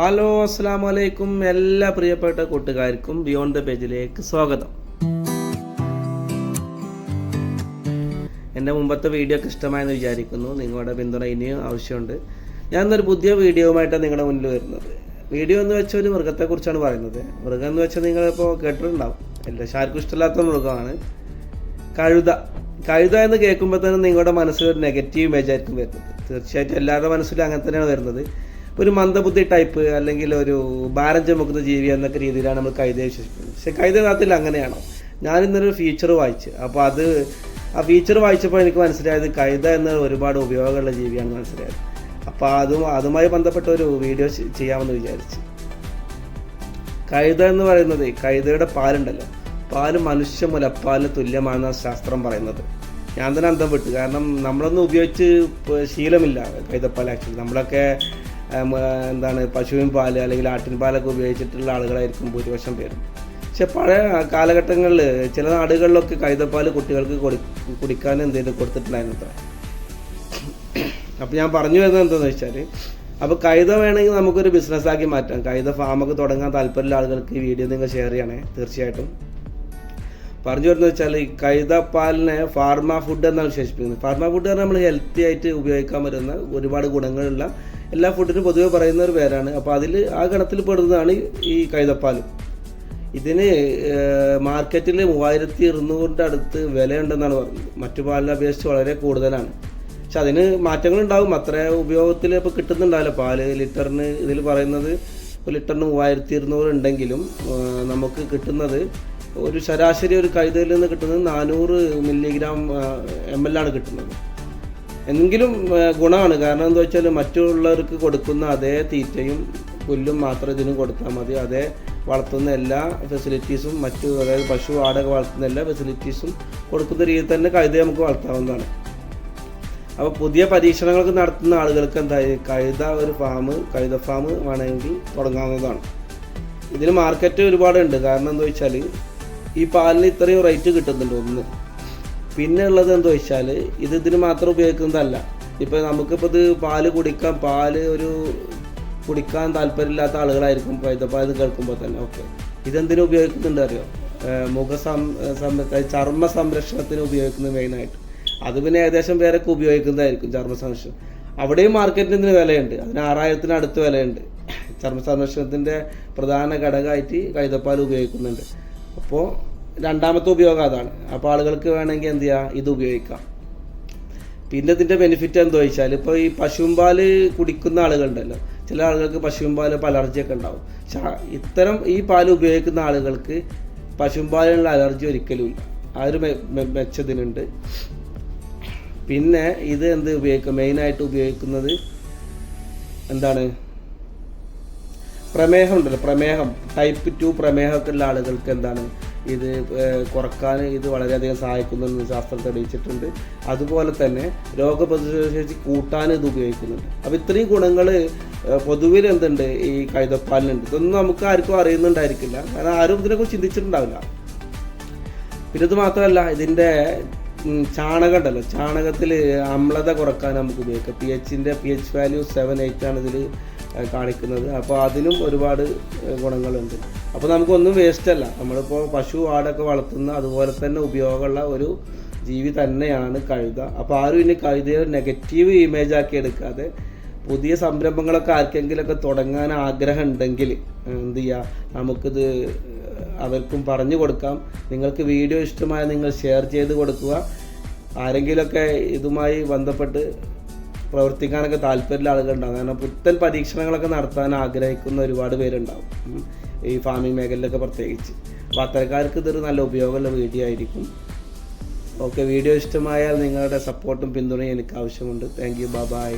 Hello അസ്സാം വലൈക്കും എല്ലാ പ്രിയപ്പെട്ട കൂട്ടുകാർക്കും ബിയോണ്ട് ദ പേജിലേക്ക് സ്വാഗതം. എന്റെ മുമ്പത്തെ വീഡിയോ ഒക്കെ ഇഷ്ടമായെന്ന് വിചാരിക്കുന്നു. നിങ്ങളുടെ പിന്തുണ ഇനിയും ആവശ്യമുണ്ട്. ഞാൻ ഇന്നൊരു പുതിയ വീഡിയോവുമായിട്ടാണ് നിങ്ങളുടെ മുന്നിൽ വരുന്നത്. വീഡിയോ എന്ന് വെച്ചാൽ ഒരു മൃഗത്തെക്കുറിച്ചാണ് പറയുന്നത്. മൃഗം എന്ന് വെച്ചാൽ നിങ്ങളിപ്പോൾ കേട്ടിട്ടുണ്ടാവും. എല്ലാ ആർക്കും ഇഷ്ടമില്ലാത്ത മൃഗമാണ്. കഴുത. കഴുത എന്ന് കേൾക്കുമ്പോൾ തന്നെ നിങ്ങളുടെ മനസ്സിൽ ഒരു നെഗറ്റീവ് ഇമേജ് ആയിരിക്കും വരുന്നത്. തീർച്ചയായിട്ടും എല്ലാവരുടെ മനസ്സിലും അങ്ങനെ തന്നെയാണ് വരുന്നത്. ഒരു മന്ദബുദ്ധി ടൈപ്പ് അല്ലെങ്കിൽ ഒരു ഭാരം ചുമക്കുന്ന ജീവി എന്നൊക്കെ രീതിയിലാണ് നമ്മൾ കൈതയെ വിശേഷിപ്പിക്കുന്നത്. പക്ഷെ കൈതനാഥത്തിൽ അങ്ങനെയാണോ? ഞാനിന്നൊരു ഫീച്ചർ വായിച്ചു. അപ്പോൾ അത് ആ ഫീച്ചർ വായിച്ചപ്പോൾ എനിക്ക് മനസ്സിലായത് കൈത എന്ന ഒരുപാട് ഉപയോഗമുള്ള ജീവിയാണ് മനസ്സിലായത്. അപ്പോൾ അതും അതുമായി ബന്ധപ്പെട്ട ഒരു വീഡിയോ ചെയ്യാമെന്ന് വിചാരിച്ചു. കൈത എന്ന് പറയുന്നത് കൈതയുടെ പാലുണ്ടല്ലോ. പാൽ മനുഷ്യ മുലപ്പാൽ തുല്യമാണെന്ന ശാസ്ത്രം പറയുന്നത്. ഞാൻ തന്നെ അന്തം വിട്ടു. കാരണം നമ്മളൊന്നും ഉപയോഗിച്ച് ശീലമില്ല കൈതപ്പാൽ ആക്ച്വലി നമ്മളൊക്കെ എന്താണ് പശുവിൻ പാൽ അല്ലെങ്കിൽ ആട്ടിൻ പാലൊക്കെ ഉപയോഗിച്ചിട്ടുള്ള ആളുകളായിരിക്കും ഭൂരിപക്ഷം പേരും. പക്ഷെ പഴയ കാലഘട്ടങ്ങളിൽ ചില നാടുകളിലൊക്കെ കൈതപ്പാൽ കുട്ടികൾക്ക് കൊടു കുടിക്കാൻ എന്തെങ്കിലും കൊടുത്തിട്ടുണ്ടായിരുന്നു അത്ര. അപ്പോൾ ഞാൻ പറഞ്ഞു വരുന്നത് എന്താണെന്ന് വെച്ചാൽ അപ്പോൾ കൈത വേണമെങ്കിൽ നമുക്കൊരു ബിസിനസ്സാക്കി മാറ്റാം. കൈത ഫാമൊക്കെ തുടങ്ങാൻ താല്പര്യമുള്ള ആളുകൾക്ക് ഈ വീഡിയോ നിങ്ങൾ ഷെയർ ചെയ്യണേ തീർച്ചയായിട്ടും. പറഞ്ഞു വരുന്നത് വെച്ചാൽ ഈ കൈതപ്പാലിനെ ഫാർമ ഫുഡ് എന്നാണ് വിശേഷിപ്പിക്കുന്നത്. ഫാർമ ഫുഡ് പറഞ്ഞാൽ നമ്മൾ ഹെൽത്തി ആയിട്ട് ഉപയോഗിക്കാൻ പറ്റുന്ന ഒരുപാട് ഗുണങ്ങളുള്ള എല്ലാ ഫുഡിനും പൊതുവെ പറയുന്ന ഒരു പേരാണ്. അപ്പോൾ അതിൽ ആ ഗണത്തിൽ പെടുന്നതാണ് ഈ കൈതപ്പാൽ ഇതിന് മാർക്കറ്റിൽ മൂവായിരത്തി ഇരുന്നൂറിന്റെ അടുത്ത് വിലയുണ്ടെന്നാണ് പറഞ്ഞത്. മറ്റു പാലിനെ അപേക്ഷിച്ച് വളരെ കൂടുതലാണ്. പക്ഷെ അതിന് മാറ്റങ്ങളുണ്ടാകും അത്ര ഉപയോഗത്തിൽ ഇപ്പോൾ കിട്ടുന്നുണ്ടാവില്ല. പാൽ ലിറ്ററിന് ഇതിൽ പറയുന്നത് ഒരു ലിറ്ററിന് മൂവായിരത്തി ഇരുന്നൂറ് ഉണ്ടെങ്കിലും നമുക്ക് കിട്ടുന്നത് ഒരു ശരാശരി ഒരു കൈതയിൽ നിന്ന് കിട്ടുന്നത് നാനൂറ് മില്ലിഗ്രാം എം ആണ് കിട്ടുന്നത്. എങ്കിലും ഗുണമാണ്. കാരണം എന്താ വെച്ചാൽ മറ്റുള്ളവർക്ക് കൊടുക്കുന്ന അതേ തീറ്റയും പുല്ലും മാത്രം ഇതിനും കൊടുത്താൽ മതി. അതേ വളർത്തുന്ന എല്ലാ ഫെസിലിറ്റീസും മറ്റു അതായത് പശു ആടൊക്കെ വളർത്തുന്ന എല്ലാ ഫെസിലിറ്റീസും കൊടുക്കുന്ന രീതിയിൽ തന്നെ കഴുത നമുക്ക് വളർത്താവുന്നതാണ്. അപ്പോൾ പുതിയ പരീക്ഷണങ്ങളൊക്കെ നടത്തുന്ന ആളുകൾക്ക് എന്താ കഴുത ഒരു ഫാം കഴുത ഫാം വേണമെങ്കിൽ തുടങ്ങാവുന്നതാണ്. ഇതിന് മാർക്കറ്റ് ഒരുപാടുണ്ട്. കാരണം എന്താ വെച്ചാൽ ഈ പാലിന് ഇത്രയും റേറ്റ് കിട്ടുന്നുണ്ട് ഒന്ന്. പിന്നെ ഉള്ളത് എന്താ വെച്ചാൽ ഇത് ഇതിന് മാത്രം ഉപയോഗിക്കുന്നതല്ല. ഇപ്പോൾ നമുക്കിപ്പോൾ ഇത് പാൽ കുടിക്കാം. പാൽ ഒരു കുടിക്കാൻ താല്പര്യമില്ലാത്ത ആളുകളായിരിക്കും. കൈതപ്പാൽ ഇത് കേൾക്കുമ്പോൾ തന്നെ. ഓക്കെ. ഇതെന്തിനു ഉപയോഗിക്കുന്നുണ്ട് അറിയോ? മുഖ സം ചർമ്മ സംരക്ഷണത്തിന് ഉപയോഗിക്കുന്നത് മെയിനായിട്ട് അത് പിന്നെ ഏകദേശം പേരൊക്കെ ഉപയോഗിക്കുന്നതായിരിക്കും ചർമ്മ സംരക്ഷണം. അവിടെയും മാർക്കറ്റിന് വിലയുണ്ട്. അതിന് ആറായിരത്തിന് അടുത്ത് വിലയുണ്ട്. ചർമ്മ സംരക്ഷണത്തിന്റെ പ്രധാന ഘടകമായിട്ട് കൈതപ്പാൽ ഉപയോഗിക്കുന്നുണ്ട്. അപ്പോൾ രണ്ടാമത്തെ ഉപയോഗം അതാണ്. അപ്പോൾ ആളുകൾക്ക് വേണമെങ്കിൽ എന്ത് ചെയ്യുക ഇത് ഉപയോഗിക്കാം. പിന്നെ ഇതിന്റെ ബെനിഫിറ്റ് എന്താ വെച്ചാൽ ഇപ്പോൾ ഈ പശുമ്പാൽ കുടിക്കുന്ന ആളുകളുണ്ടല്ലോ. ചില ആളുകൾക്ക് പശുമ്പാൽ അലർജിയൊക്കെ ഉണ്ടാവും. പക്ഷെ ഇത്തരം ഈ പാൽ ഉപയോഗിക്കുന്ന ആളുകൾക്ക് പശുമ്പാലിനുള്ള അലർജി ഒരിക്കലും ഇല്ല. ആ ഒരു മെച്ചതിനുണ്ട് പിന്നെ ഇത് എന്ത് ഉപയോഗിക്കും? മെയിനായിട്ട് ഉപയോഗിക്കുന്നത് എന്താണ്? പ്രമേഹം ഉണ്ടല്ലോ. പ്രമേഹം. ടൈപ്പ് ടു പ്രമേഹമൊക്കെ ഉള്ള ആളുകൾക്ക് എന്താണ്? ഇത് കുറയ്ക്കാൻ ഇത് വളരെയധികം സഹായിക്കുന്നെന്ന് ശാസ്ത്രം തെളിയിച്ചിട്ടുണ്ട് അതുപോലെ തന്നെ രോഗപ്രതിരോധശേഷി കൂട്ടാൻ ഇത് ഉപയോഗിക്കുന്നുണ്ട്. അപ്പോൾ ഇത്രയും ഗുണങ്ങൾ പൊതുവിൽ എന്തുണ്ട്? ഈ കൈതപ്പാലിനുണ്ട്. ഇതൊന്നും നമുക്ക് ആർക്കും അറിയുന്നുണ്ടായിരിക്കില്ല. കാരണം ആരും ഇതിനെക്കുറിച്ച് ചിന്തിച്ചിട്ടുണ്ടാവില്ല. പിന്നെ ഇത് മാത്രമല്ല ഇതിന്റെ ചാണകം ഉണ്ടല്ലോ ചാണകത്തിൽ അമ്ലത കുറയ്ക്കാൻ നമുക്ക് ഉപയോഗിക്കാം. P എച്ചിന്റെ P H value seven eight ആണ് ഇതിൽ കാണിക്കുന്നത്. അപ്പോൾ അതിനും ഒരുപാട് ഗുണങ്ങളുണ്ട്. അപ്പോൾ നമുക്കൊന്നും വേസ്റ്റ് അല്ല. നമ്മളിപ്പോൾ പശു ആടൊക്കെ വളർത്തുന്ന അതുപോലെ തന്നെ ഉപയോഗമുള്ള ഒരു ജീവി തന്നെയാണ് കഴുത അപ്പോൾ ആരും ഇനി കഴുതയെ നെഗറ്റീവ് ഇമേജ് ആക്കി എടുക്കാതെ പുതിയ സംരംഭങ്ങളൊക്കെ ആർക്കെങ്കിലുമൊക്കെ തുടങ്ങാൻ ആഗ്രഹം ഉണ്ടെങ്കിൽ എന്ത് ചെയ്യുക നമുക്കിത് അവർക്കും പറഞ്ഞു കൊടുക്കാം. നിങ്ങൾക്ക് വീഡിയോ ഇഷ്ടമായ നിങ്ങൾ ഷെയർ ചെയ്ത് കൊടുക്കുക. ആരെങ്കിലുമൊക്കെ ഇതുമായി ബന്ധപ്പെട്ട് പ്രവർത്തിക്കാനൊക്കെ താല്പര്യമുള്ള ആളുകളുണ്ടാകും കാരണം പുത്തൻ പരീക്ഷണങ്ങളൊക്കെ നടത്താൻ ആഗ്രഹിക്കുന്ന ഒരുപാട് പേരുണ്ടാവും. ഈ ഫാമിംഗ് മേഖലയിലൊക്കെ പ്രത്യേകിച്ച്. അപ്പോൾ അത്തരക്കാർക്ക് ഇതൊരു നല്ല ഉപയോഗമുള്ള വീഡിയോ ആയിരിക്കും. ഓക്കെ വീഡിയോ ഇഷ്ടമായാൽ നിങ്ങളുടെ സപ്പോർട്ടും പിന്തുണയും എനിക്ക് ആവശ്യമുണ്ട്. Thank you by